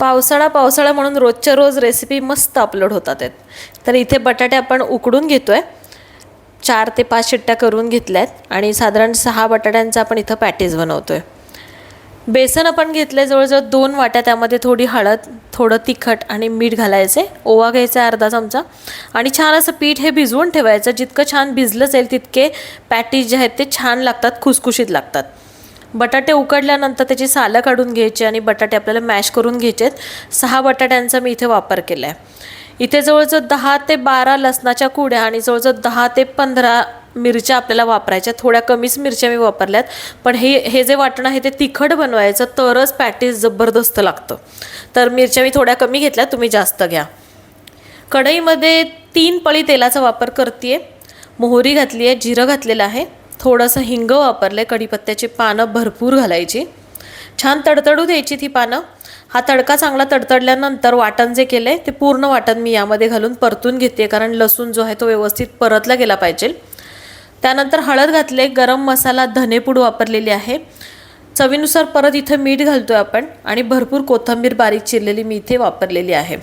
पावसाळा पावसाळा म्हणून रोजच्या रोज रेसिपी मस्त अपलोड होतात आहेत. तर इथे बटाटे आपण उकडून घेतो आहे चार ते पाच शिट्ट्या करून घेतल्या आहेत आणि साधारण सहा बटाट्यांचा आपण इथं पॅटीज बनवतो आहे बेसन आपण घेतलं आहे जवळजवळ दोन वाट्या त्यामध्ये थोडी हळद थोडं तिखट आणि मीठ घालायचे. ओवा घ्यायचा आहे अर्धा चमचा. आणि छान असं पीठ हे भिजवून ठेवायचं. जितकं छान भिजलं जाईल तितके पॅटीज जे आहेत ते छान लागतात खुसखुशीत लागतात. बटाटे उकडल्यानंतर त्याची सालं काढून घ्यायची आणि बटाटे आपल्याला मॅश करून घ्यायचे आहेत सहा बटाट्यांचा मी इथे वापर केला आहे इथे जवळजवळ दहा ते बारा लसणाच्या कुड्या आणि जवळजवळ दहा ते पंधरा मिरच्या आपल्याला वापरायच्या थोड्या कमीच मिरच्या मी वापरल्यात. पण हे हे जे वाटण आहे ते तिखट बनवायचं तरच पॅटीस जबरदस्त लागतं. तर मिरच्या मी थोड्या कमी घेतल्या तुम्ही जास्त घ्या. कढईमध्ये तीन पळी तेलाचा वापर करते मोहरी घातली आहे जिरं घातलेलं आहे. थोडंसं हिंग वापरलं आहे कढीपत्त्याची पानं भरपूर घालायची. छान तडतडू द्यायची ती पानं. हा तडका चांगला तडतडल्यानंतर वाटण जे केलं आहे ते पूर्ण वाटण मी यामध्ये घालून परतून घेते कारण लसूण जो आहे तो व्यवस्थित परतला गेला पाहिजे. त्यानंतर हळद घातले गरम मसाला धनेपूड वापरलेली आहे. चवीनुसार परत इथं मीठ घालतो आहे आपण आणि भरपूर कोथिंबीर बारीक चिरलेली मी इथे वापरलेली आहे.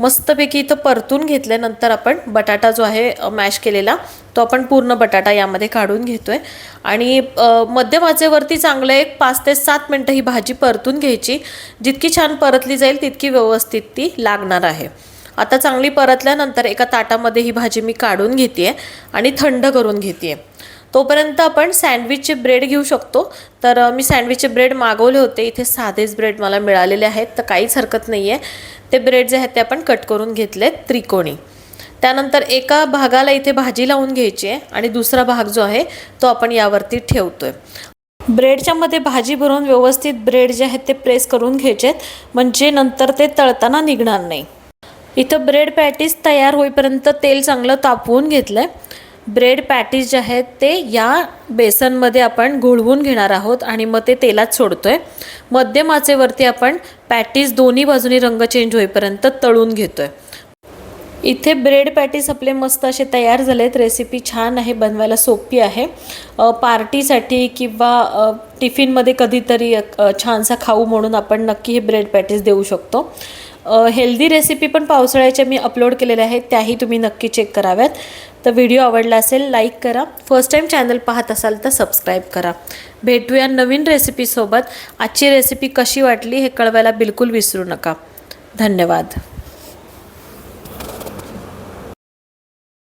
मस्तपैकी इथं परतून घेतल्यानंतर आपण बटाटा जो आहे मॅश केलेला तो आपण पूर्ण बटाटा यामध्ये काढून घेतो आहे आणि अ, मध्यम आचेवरती चांगलं एक पाच ते सात मिनटं ही भाजी परतून घ्यायची. जितकी छान परतली जाईल तितकी व्यवस्थित ती लागणार आहे. आता चांगली परतल्यानंतर एका ताटामध्ये ही भाजी मी काढून घेते आणि थंड करून घेते तोपर्यंत आपण सँडविचचे ब्रेड घेऊ शकतो. तर मी सँडविचचे ब्रेड मागवले होते. इथे साधेच ब्रेड मला मिळालेले आहेत. तर काहीच हरकत नाही आहे ते ब्रेड जे आहेत ते आपण कट करून घेतलेत त्रिकोणी. त्यानंतर एका भागाला इथे भाजी लावून घ्यायची आहे आणि दुसरा भाग जो आहे तो आपण यावरती ठेवतोय. ब्रेडच्या मध्ये भाजी भरून व्यवस्थित ब्रेड जे आहेत ते प्रेस करून घ्यायचे आहेत. म्हणजे नंतर ते तळताना निघणार नाही. इथं ब्रेड पॅटीस तयार होईपर्यंत तेल चांगलं तापवून घेतलं आहे ब्रेड पॅटीज जे आहेत ते या बेसनमध्ये आपण घोळवून घेणार आहोत आणि मग ते तेलात सोडतो आहे मध्यम आचेवरती आपण पॅटीज दोन्ही बाजूनी रंग चेंज होईपर्यंत तळून घेतो आहे इथे ब्रेड पॅटीस आपले मस्त असे तयार झाले आहेत रेसिपी छान आहे बनवायला सोपी आहे. पार्टीसाठी किंवा टिफिनमध्ये कधीतरी छानसा खाऊ म्हणून आपण नक्की हे ब्रेड पॅटीस देऊ शकतो. हेल्दी रेसिपी पण पावसाळ्याच्या मी अपलोड केलेल्या आहेत त्याही तुम्ही नक्की चेक कराव्यात. तर व्हिडिओ आवडला असेल लाईक करा. फर्स्ट टाईम चॅनल पाहत असाल तर सबस्क्राईब करा. भेटूया नवीन रेसिपीसोबत आजची रेसिपी कशी वाटली हे कळवायला बिलकुल विसरू नका. धन्यवाद.